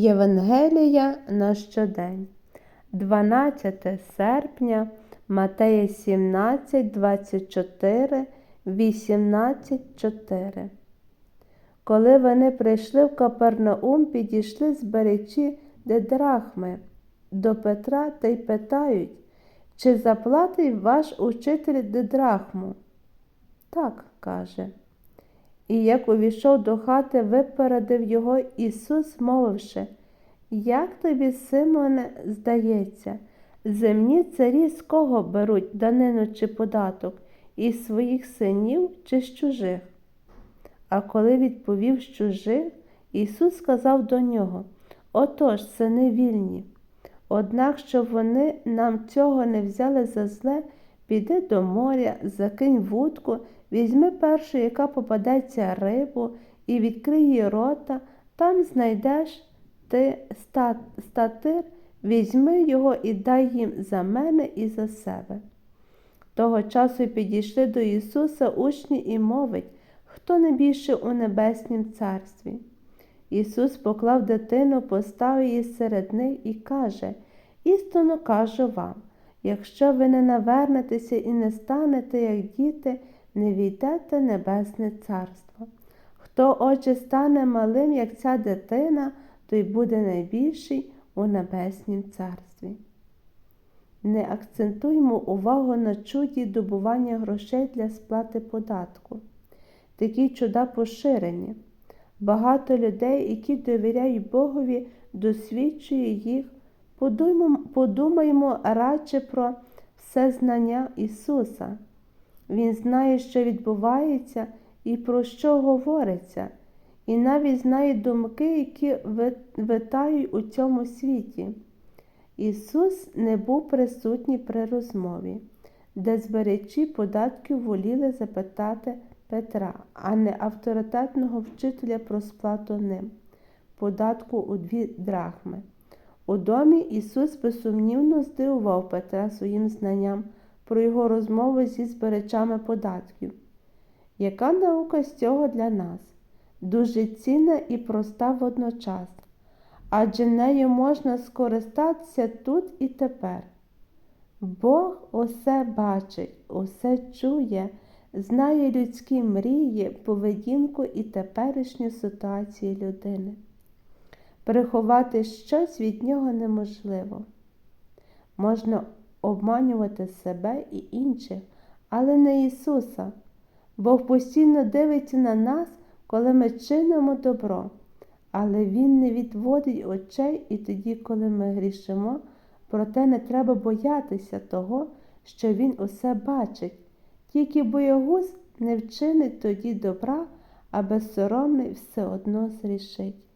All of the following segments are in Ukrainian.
Євангелія на щодень, 12 серпня, Матея 17, 24, 18, 4. Коли вони прийшли в Капернаум, підійшли зберечі дедрахми до Петра та й питають, чи заплатить ваш учитель дедрахму? Так, каже. І як увійшов до хати, випередив його Ісус, мовивши, як тобі, Симоне, здається, земні царі з кого беруть данину чи податок, із своїх синів чи з чужих? А коли відповів з чужих, Ісус сказав до нього Отож, сини вільні. Однак, щоб вони нам цього не взяли за зле, піди до моря, закинь вудку, візьми першу, яка попадеться рибу, і відкрий її рота, там знайдеш ти статир, візьми його і дай їм за мене і за себе. Того часу підійшли до Ісуса учні і мовить, хто не більше у небеснім царстві. Ісус поклав дитину, поставив її серед них і каже Істинно кажу вам, якщо ви не навернетеся і не станете, як діти, не війдете Небесне Царство. Хто отже стане малим, як ця дитина, той буде найбільший у Небеснім Царстві. Не акцентуймо увагу на чуді добування грошей для сплати податку. Такі чуда поширені. Багато людей, які довіряють Богові, досвідчує їх. Подумаймо радше про все знання Ісуса. Він знає, що відбувається і про що говориться, і навіть знає думки, які витають у цьому світі. Ісус не був присутній при розмові, де зберечі податків воліли запитати Петра, а не авторитетного вчителя про сплату ним, податку у дві драхми. У домі Ісус безсумнівно здивував Петра своїм знанням про його розмову зі зберечами податків. Яка наука з цього для нас? Дуже цінна і проста водночас, адже нею можна скористатися тут і тепер. Бог усе бачить, усе чує, знає людські мрії, поведінку і теперішню ситуацію людини. Приховати щось від нього неможливо. Можна обманювати себе і інших, але не Ісуса. Бог постійно дивиться на нас, коли ми чинимо добро, але Він не відводить очей і тоді, коли ми грішимо, проте не треба боятися того, що Він усе бачить. Тільки боягуз не вчинить тоді добра, а безсоромний все одно зрішить.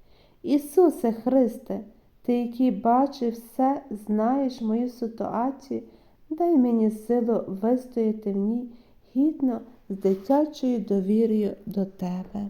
Ісусе Христе, Ти, який бачив все, знаєш мою ситуацію, дай мені силу вистояти в ній гідно з дитячою довір'ю до Тебе.